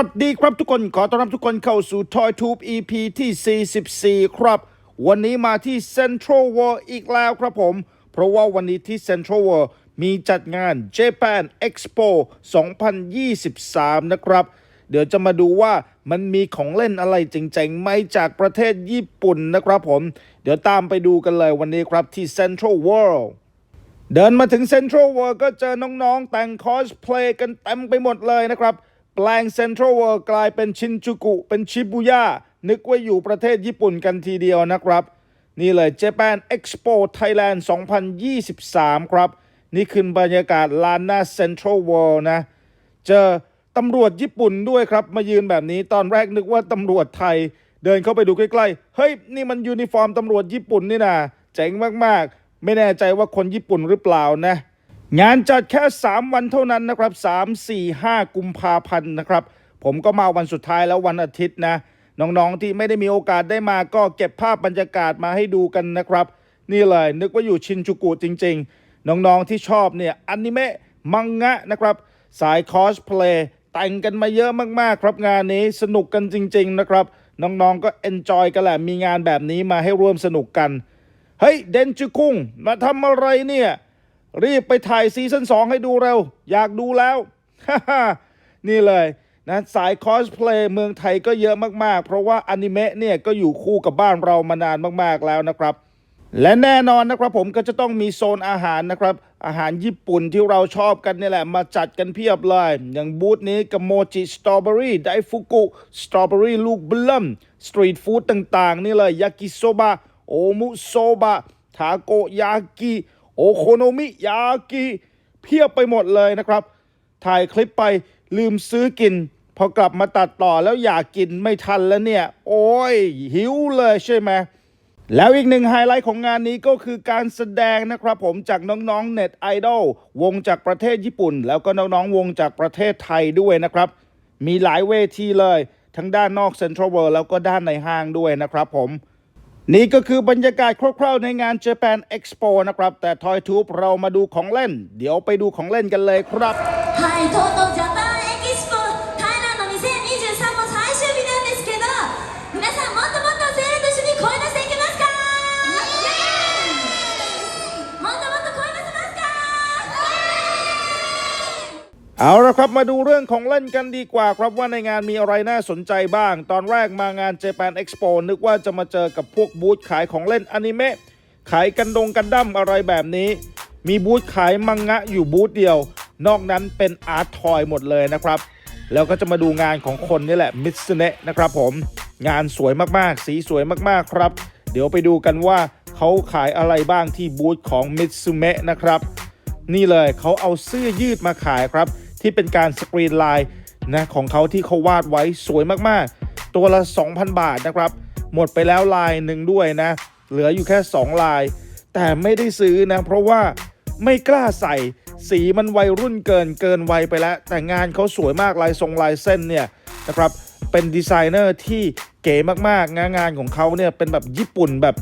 สวัสดีครับทุกคนขอต้อนรับทุกคนเข้าสู่ Toy Tube EP ที่ 44 ครับ วันนี้มาที่ Central World อีกแล้วครับผม เพราะว่าวันนี้ที่ Central World มีจัดงาน Japan Expo 2023 นะครับ เดี๋ยวจะมาดูว่ามันมีของเล่นอะไรเจ๋งๆไหมจากประเทศญี่ปุ่นนะครับผม เดี๋ยวตามไปดูกันเลยวันนี้ครับที่ Central World เดินมาถึงเซ็นทรัลเวิลก็เจอน้องๆแต่งคอสเพลย์กันเต็มไปหมดเลยนะครับ แปลงเซ็นทรัลเวิลด์กลายเป็นชินจูกุ เป็นชิบุย่า นึกว่าอยู่ประเทศญี่ปุ่นกันทีเดียวนะครับ นี่เลย Japan Expo Thailand 2023 ครับ นี่คือบรรยากาศลานหน้าเซ็นทรัลเวิลด์นะ เจอตำรวจญี่ปุ่นด้วยครับ มายืนแบบนี้ตอนแรกนึกว่าตำรวจไทย เดินเข้าไปดูใกล้ๆ เฮ้ย นี่มันยูนิฟอร์มตำรวจญี่ปุ่นนี่นะเจ๋งมากๆ ไม่แน่ใจว่าคนญี่ปุ่นหรือเปล่านะ งานจัดแค่ 3 วันเท่านั้นนะครับ 3 4 5 กุมภาพันธ์นะครับ ผมก็มาวันสุดท้ายแล้ววันอาทิตย์นะ น้องๆที่ไม่ได้มีโอกาสได้มาก็เก็บภาพบรรยากาศมาให้ดูกันนะครับ นี่เลยนึกว่าอยู่ชินจูกุจริง ๆ น้องๆที่ชอบเนี่ยอนิเมะมังงะนะครับ สายคอสเพลย์แต่งกันมาเยอะมากๆครับงานนี้สนุกกันจริง ๆ นะครับ น้องๆก็เอนจอยกันแหละมีงานแบบนี้มาให้ร่วมสนุกกันเฮ้ยเดนจูคุงมาทำอะไรเนี่ย รีบไปถ่ายซีซั่น2 ให้ดูเร็ว อยากดูแล้ว นี่เลยนะสายคอสเพลย์เมืองไทยก็เยอะมากๆ เพราะว่าอนิเมะเนี่ยก็อยู่คู่กับบ้านเรามานานมากๆแล้วนะครับ และแน่นอนนะครับผมก็จะต้องมีโซนอาหารนะครับ อาหารญี่ปุ่นที่เราชอบกันนี่แหละ มาจัดกันเพียบเลย อย่างบูธนี้กับโมจิสตรอเบอรี่ไดฟุกุสตรอเบอรี่ลูกเบลัมสตรีทฟู้ดต่างๆ นี่เลยยากิโซบะโอมุโซบะทาโกยากิ โอโคโนมิยากิเพียบไปหมดเลยนะครับ ถ่ายคลิปไปลืมซื้อกิน พอกลับมาตัดต่อแล้วอยากกินไม่ทันแล้วเนี่ย โอ้ย หิวเลยใช่ไหมแล้วอีกหนึ่งไฮไลท์ของงานนี้ก็คือการแสดงนะครับผมจากน้องๆเน็ตไอดอลวงจากประเทศญี่ปุ่น แล้วก็น้องๆวงจากประเทศไทยด้วยนะครับ มีหลายเวทีเลย ทั้งด้านนอกเซ็นทรัลเวิลด์แล้วก็ด้านในห้างด้วยนะครับผม นี่ก็คือบรรยากาศคร่าวๆในงาน Japan Expo นะครับ แต่ทอยทูบเรามาดูของเล่น เดี๋ยวไปดูของเล่นกันเลยครับไฮโทโตจัต เอาละครับมาดูเรื่องของเล่นกันดีกว่าครับว่าในงานมีอะไรน่าสนใจบ้าง ตอนแรกมางาน Japan Expo นึกว่าจะมาเจอกับพวกบูธขายของเล่นอนิเมะขายกันดงกันดั้มอะไรแบบนี้ มีบูธขายมังงะอยู่บูธเดียว นอกนั้นเป็นอาร์ตทอยหมดเลยนะครับ แล้วก็จะมาดูงานของคนนี่แหละมิสเนะนะครับผม งานสวยมากๆ สีสวยมากๆครับ เดี๋ยวไปดูกันว่าเขาขายอะไรบ้างที่บูธของมิตซูเมะนะครับ นี่เลยเขาเอาเสื้อยืดมาขายครับ ที่เป็นการสกรีนลายนะของเขาที่เขาวาดไว้สวยมากๆ ตัวละ 2,000 บาทนะครับ หมดไปแล้วลายหนึ่งด้วยนะ เหลืออยู่แค่ 2 ลาย แต่ไม่ได้ซื้อนะ เพราะว่าไม่กล้าใส่สีมันวัยรุ่นเกินเกินวัยไปแล้ว แต่งานเขาสวยมากลายทรงลายเส้นเนี่ยนะครับเป็นดีไซเนอร์ที่เก๋มากๆ งานงานของเขาเนี่ยเป็นแบบญี่ปุ่นแบบ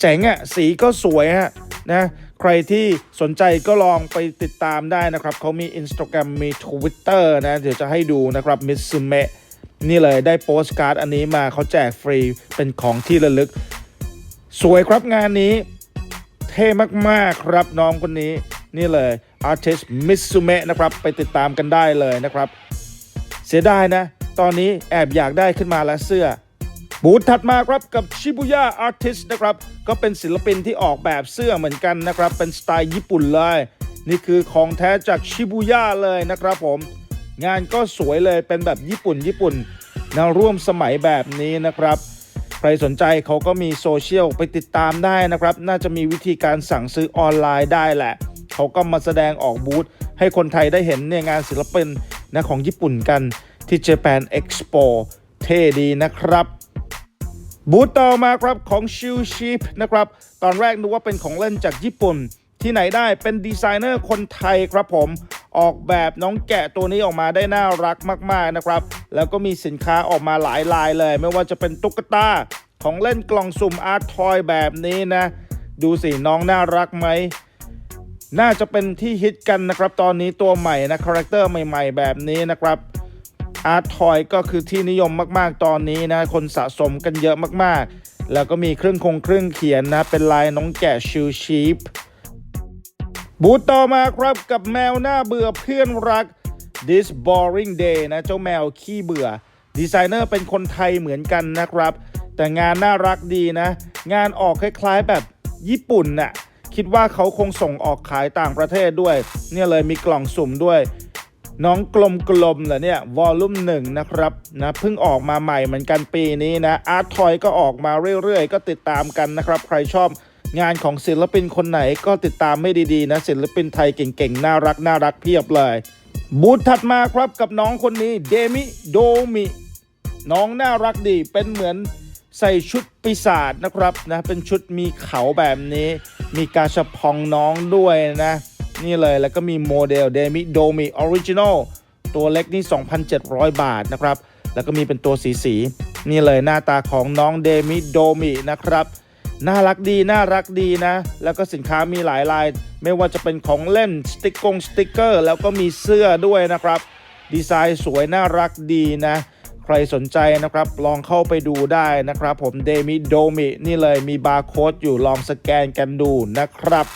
เจ๋งอะ่ะสีก็สวยฮะนะ ใครที่สนใจก็ลองไปติดตามได้นะครับเขามี Instagram มี Twitter นะเดี๋ยวจะให้ดูนะครับมิ s ุเมะนี่เลยได้โปสการ์ดอันนี้มาเขาแจกฟรีเป็นของที่ระลึก สวยครับงานนี้เท่มากๆครับน้องคนนี้นี่เลย Artist Mitsume นะครับ ไปติดตามกันได้เลยนะครับ เสียดายนะ ตอนนี้แอบอยากได้ขึ้นมาแล้วเสื้อ บูธถัดมาครับกับชิบุย่าอาร์ติสนะครับก็เป็นศิลปินที่ออกแบบเสื้อเหมือนกันนะครับ เป็นสไตล์ญี่ปุ่นเลย นี่คือของแท้จากชิบุย่าเลยนะครับผม งานก็สวยเลยเป็นแบบญี่ปุ่นญี่ปุ่นแนวร่วมสมัยแบบนี้นะครับ ใครสนใจเขาก็มีโซเชียลไปติดตามได้นะครับ น่าจะมีวิธีการสั่งซื้อออนไลน์ได้แหละ เขาก็มาแสดงออกบูธให้คนไทยได้เห็นเนี่ยงานศิลปินนะของญี่ปุ่นกันที่ Japan Expo เท่ดีนะครับ บูธต่อมาครับของชิวชีพนะครับ ตอนแรกนึกว่าเป็นของเล่นจากญี่ปุ่น ที่ไหนได้เป็นดีไซเนอร์คนไทยครับผม ออกแบบน้องแกะตัวนี้ออกมาได้น่ารักมาก ๆ นะครับ แล้วก็มีสินค้าออกมาหลายลายเลย ไม่ว่าจะเป็นตุ๊กตาของเล่นกล่องสุ่มอาร์ตทอยแบบนี้นะ ดูสิน้องน่ารักไหมน่าจะเป็นที่ฮิตกันนะครับ ตอนนี้ตัวใหม่นะคาแรคเตอร์ใหม่ ๆ แบบนี้นะครับ อาร์ตทอยก็คือที่นิยมมากๆตอนนี้นะ คนสะสมกันเยอะมากๆ แล้วก็มีเครื่องคงเครื่องเขียนนะ เป็นลายน้องแกะชิวชีพบูธต่อมาครับกับแมวหน้าเบื่อเพื่อนรัก This Boring Day นะ เจ้าแมวขี้เบื่อ ดีไซเนอร์เป็นคนไทยเหมือนกันนะครับ แต่งานน่ารักดีนะ งานออกคล้ายๆแบบญี่ปุ่นน่ะ คิดว่าเขาคงส่งออกขายต่างประเทศด้วย เนี่ยเลยมีกล่องสุ่มด้วย น้องกลมๆเหรอเนี่ยวอลลุ่มหนึ่งนะครับนะเพิ่งออกมาใหม่เหมือนกันปีนี้นะอาร์ตทอยก็ออกมาเรื่อยๆ ก็ติดตามกันนะครับ ใครชอบงานของศิลปินคนไหนก็ติดตามไม่ดีๆนะศิลปินไทยเก่งๆ น่ารักน่ารักเพียบเลย บูธถัดมาครับกับน้องคนนี้เดมิโดมิน้องน่ารักดีเป็นเหมือนใส่ชุดปีศาจนะครับนะเป็นชุดมีเขาแบบนี้ มีกาชาพองน้องด้วยนะ นี่เลยแล้วก็มีโมเดลเดมิโดมิออริจินอลตัวเล็กนี่ 2,700 บาทนะครับ แล้วก็มีเป็นตัวสีสีนี่เลยหน้าตาของน้องเดมิโดมินะครับน่ารักดีน่ารักดีนะ แล้วก็สินค้ามีหลายลาย ไม่ว่าจะเป็นของเล่นสติกกงสติกเกอร์ แล้วก็มีเสื้อด้วยนะครับ ดีไซน์สวยน่ารักดีนะ ใครสนใจนะครับ ลองเข้าไปดูได้นะครับ ผมเดมิโดมินี่เลยมีบาร์โค้ดอยู่ลองสแกนกันดูนะครับ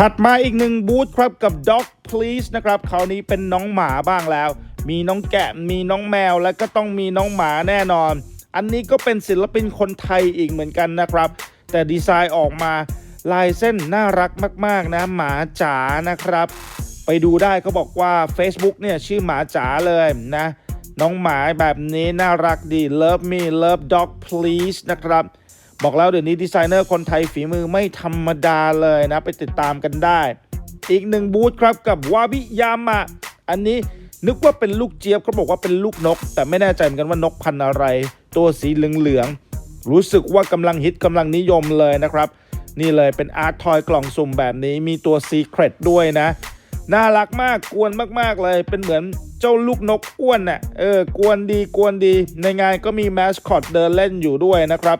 ถัดมาอีกหนึ่งบูธครับกับ Dog Please นะครับคราวนี้เป็นน้องหมาบ้างแล้ว มีน้องแกะมีน้องแมวแล้วก็ต้องมีน้องหมาแน่นอน อันนี้ก็เป็นศิลปินคนไทยอีกเหมือนกันนะครับ แต่ดีไซน์ออกมาลายเส้นน่ารักมาก ๆ นะ หมาจ๋านะครับ ไปดูได้เขาบอกว่า Facebook เนี่ยชื่อหมาจ๋าเลยนะ น้องหมาแบบนี้น่ารักดี Love me love dog please นะครับ บอกแล้วเดี๋ยวนี้ดีไซเนอร์คนไทยฝีมือไม่ธรรมดาเลยนะ ไปติดตามกันได้ อีกหนึ่งบูธครับกับวาบิยามะ อันนี้นึกว่าเป็นลูกเจี๊ยบเขาบอกว่าเป็นลูกนก แต่ไม่แน่ใจเหมือนกันว่านกพันธุ์อะไร ตัวสีเหลืองๆรู้สึกว่ากำลังฮิตกำลังนิยมเลยนะครับ นี่เลยเป็นอาร์ตทอยกล่องสุ่มแบบนี้มีตัวซีเครตด้วยนะ น่ารักมากกวนมากๆเลย เป็นเหมือนเจ้าลูกนกอ้วนน่ะเออกวนดีกวนดี ในงานก็มีแมสคอตเดินเล่นอยู่ด้วยนะครับ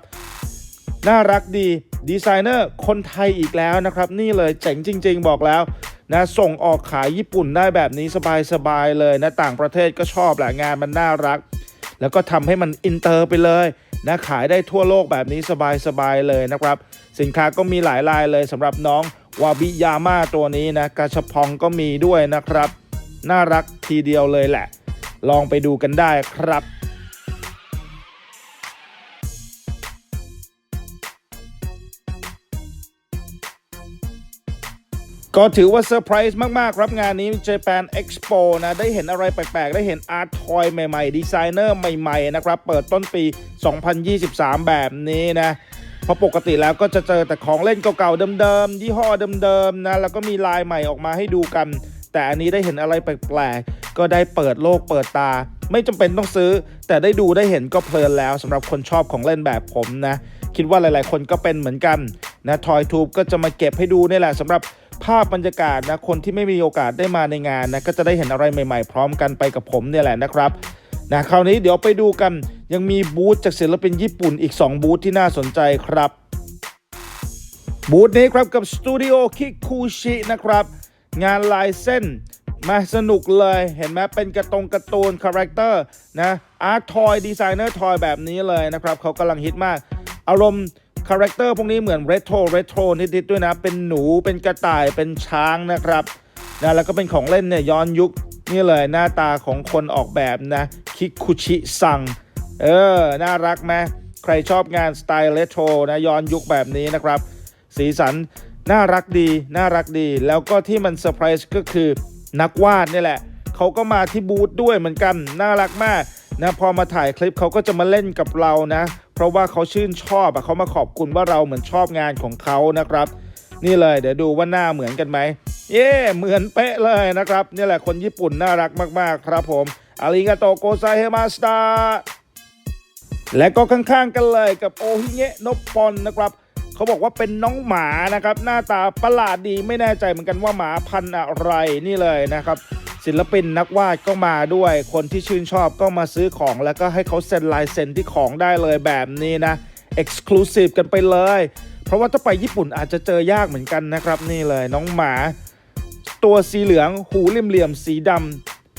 น่ารักดี ดีไซเนอร์คนไทยอีกแล้วนะครับ นี่เลยเจ๋งจริง ๆ บอกแล้วนะส่งออกขายญี่ปุ่นได้แบบนี้สบายๆเลยนะต่างประเทศก็ชอบแหละงานมันน่ารัก แล้วก็ทำให้มันอินเตอร์ไปเลยนะขายได้ทั่วโลกแบบนี้สบายๆเลยนะครับ สินค้าก็มีหลายลายเลยสำหรับน้องวาบิยาม่าตัวนี้นะกาชพองก็มีด้วยนะครับ น่ารักทีเดียวเลยแหละ ลองไปดูกันได้ครับ ก็ถือว่าเซอร์ไพรส์มาก ๆ ครับงานนี้ Japan Expo นะ ได้เห็นอะไรแปลก ๆ ได้เห็นอาร์ตทอยใหม่ ๆ ดีไซเนอร์ใหม่ ๆ นะครับ เปิดต้นปี 2023 แบบนี้นะพราะปกติแล้วก็จะเจอแต่ของเล่นเก่าๆเดิมๆยี่ห้อเดิมๆนะแล้วก็มีลายใหม่ออกมาให้ดูกัน แต่อันนี้ได้เห็นอะไรแปลกๆก็ได้เปิดโลกเปิดตา ไม่จำเป็นต้องซื้อ แต่ได้ดูได้เห็นก็เพลินแล้วสำหรับคนชอบของเล่นแบบผมนะ คิดว่าหลายๆ คนก็เป็นเหมือนกันนะทอยทูบก็จะมาเก็บให้ดูนี่แหละสำหรับ ภาพบรรยากาศนะคนที่ไม่มีโอกาสได้มาในงานนะก็จะได้เห็นอะไรใหม่ๆ พร้อมกันไปกับผมเนี่ยแหละนะครับนะคราวนี้เดี๋ยวไปดูกันยังมีบูธจากศิลปินญี่ปุ่นอีก 2 บูธที่น่าสนใจครับ บูธนี้ครับกับสตูดิโอคิคุชินะครับ งานลายเส้นมาสนุกเลยเห็นไหมเป็นกระตรงการ์ตูนคาแรคเตอร์นะอาร์ตทอยดีไซเนอร์ทอยแบบนี้เลยนะครับเขากำลังฮิตมาก อารมณ์ คาแรคเตอร์พวกนี้เหมือนเรโทรเรโทรนิดๆด้วยนะ เป็นหนูเป็นกระต่ายเป็นช้างนะครับนะแล้วก็เป็นของเล่นเนี่ยย้อนยุคนี่เลยหน้าตาของคนออกแบบนะคิคุชิซัง เออ น่ารักไหมใครชอบงานสไตล์เรโทรนะย้อนยุคแบบนี้นะครับ สีสันน่ารักดีน่ารักดี แล้วก็ที่มันเซอร์ไพรส์ก็คือนักวาดนี่แหละ เขาก็มาที่บูธด้วยเหมือนกัน น่ารักมาก นะพอมาถ่ายคลิปเขาก็จะมาเล่นกับเรานะ เพราะว่าเขาชื่นชอบอะเขามาขอบคุณว่าเราเหมือนชอบงานของเขานะครับ นี่เลยเดี๋ยวดูว่าหน้าเหมือนกันไหมเย้เหมือนเป๊ะเลยนะครับนี่แหละคนญี่ปุ่นน่ารักมากๆ ครับผมอาริกาโตโกไซเฮมาสตาและก็ข้างๆกันเลยกับโอฮิเงะนปปอนนะครับเขาบอกว่าเป็นน้องหมานะครับ หน้าตาประหลาดดีไม่แน่ใจเหมือนกันว่าหมาพันธุ์อะไรนี่เลยนะครับ ศิลปินนักวาดก็มาด้วย คนที่ชื่นชอบก็มาซื้อของ แล้วก็ให้เขาเซ็นลายเซ็นที่ของได้เลยแบบนี้นะ Exclusive กันไปเลย เพราะว่าถ้าไปญี่ปุ่นอาจจะเจอยากเหมือนกันนะครับนี่เลยน้องหมา ตัวสีเหลืองหูเหลี่ยมๆสีด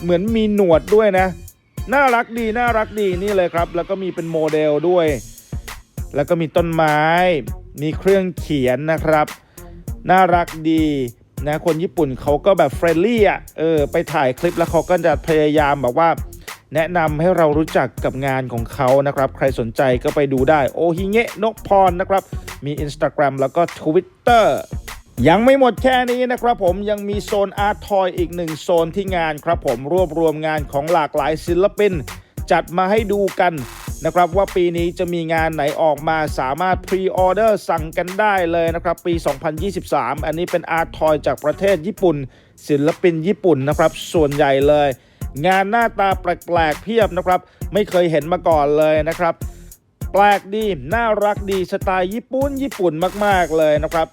เหมือนมีหนวดด้วยนะ น่ารักดีน่ารักดีนี่เลยครับ แล้วก็มีเป็นโมเดลด้วย แล้วก็มีต้นไม้ มีเครื่องเขียนนะครับ น่ารักดี นะคนญี่ปุ่นเขาก็แบบเฟรนลี่อะเออไปถ่ายคลิปแล้วเขาก็จะพยายามแบบว่าแนะนำให้เรารู้จักกับงานของเขานะครับ ใครสนใจก็ไปดูได้โอฮิเงะนกพรนะครับ มี Instagram แล้วก็ Twitter ยังไม่หมดแค่นี้นะครับผมยังมีโซนอาร์ทอยอีกหนึ่งโซนที่งานครับผมรวบรวมงานของหลากหลายศิลปิน จัดมาให้ดูกัน นะครับว่าปีนี้จะมีงานไหนออกมาสามารถพรีออเดอร์สั่งกันได้เลยนะครับปี 2023 อันนี้เป็นอาร์ตทอยจากประเทศญี่ปุ่น ศิลปินญี่ปุ่นนะครับส่วนใหญ่เลย งานหน้าตาแปลกๆเพียบนะครับไม่เคยเห็นมาก่อนเลยนะครับแปลกดี น่ารักดีสไตล์ญี่ปุ่นญี่ปุ่นมากๆเลยนะครับ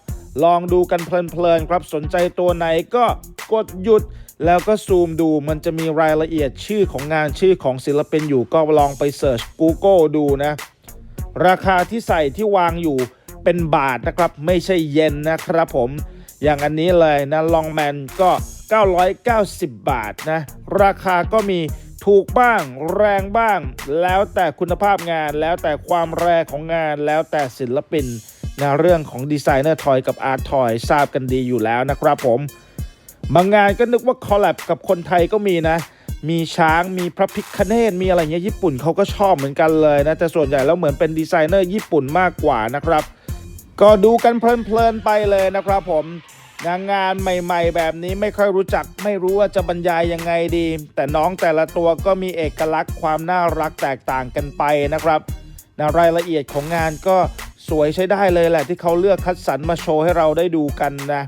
ลองดูกันเพลินๆครับสนใจตัวไหนก็กดหยุด แล้วก็ซูมดูมันจะมีรายละเอียดชื่อของงานชื่อของศิลปินอยู่ก็ลองไปเสิร์ช Google ดูนะ ราคาที่ใส่ที่วางอยู่เป็นบาทนะครับ ไม่ใช่เยนนะครับผม อย่างอันนี้เลยนะลองแมนก็ 990 บาทนะ ราคาก็มีถูกบ้างแรงบ้าง แล้วแต่คุณภาพงาน แล้วแต่ความแรงของงานแล้วแต่ศิลปินนะเรื่องของดีไซเนอร์ทอยกับอาร์ตทอยทราบกันดีอยู่แล้วนะครับผม บางงานก็นึกว่าคอลแลบกับคนไทยก็มีนะ มีช้างมีพระพิคเนตมีอะไรเงี้ยญี่ปุ่นเขาก็ชอบเหมือนกันเลยนะ แต่ส่วนใหญ่แล้วเหมือนเป็นดีไซเนอร์ญี่ปุ่นมากกว่านะครับ ก็ดูกันเพลินๆไปเลยนะครับผมงานงานใหม่ ๆ แบบนี้ไม่ค่อยรู้จัก ไม่รู้ว่าจะบรรยายยังไงดี แต่น้องแต่ละตัวก็มีเอกลักษณ์ความน่ารักแตกต่างกันไปนะครับนะรายละเอียดของงานก็สวยใช้ได้เลยแหละที่เขาเลือกคัดสรรมาโชว์ให้เราได้ดูกันนะ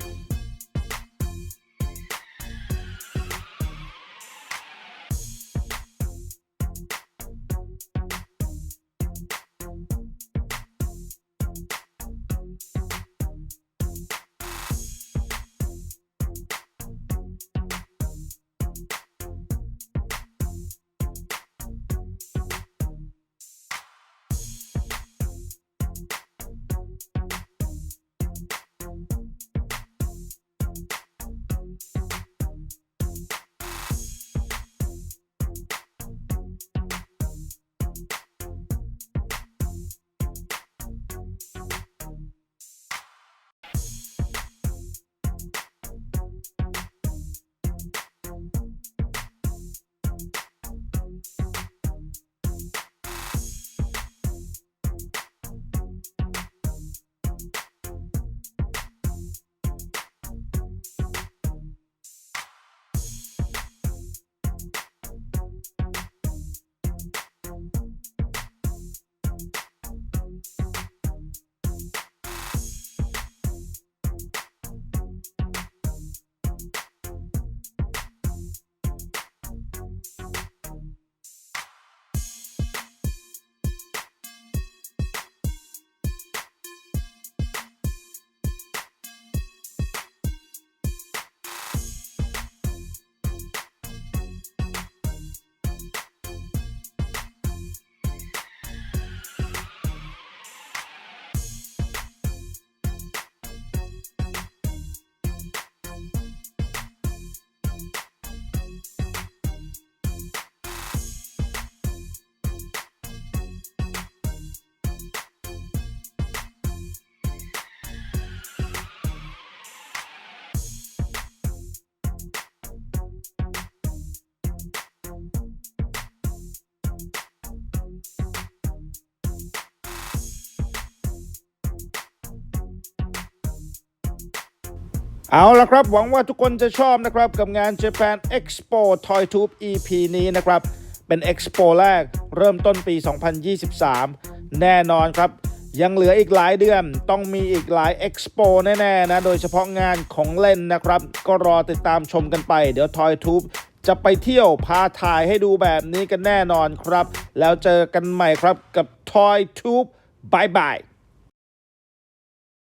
เอาละครับ หวังว่าทุกคนจะชอบนะครับ กับงาน Japan Expo Toy Tube EP นี้นะครับ เป็น Expo แรกเริ่มต้นปี 2023 แน่นอนครับ ยังเหลืออีกหลายเดือน ต้องมีอีกหลาย Expo แน่ ๆ นะ โดยเฉพาะงานของเล่นนะครับ ก็รอติดตามชมกันไป เดี๋ยว Toy Tube จะไปเที่ยวพาถ่ายให้ดูแบบนี้กันแน่นอนครับ แล้วเจอกันใหม่ครับกับ Toy Tube บายบาย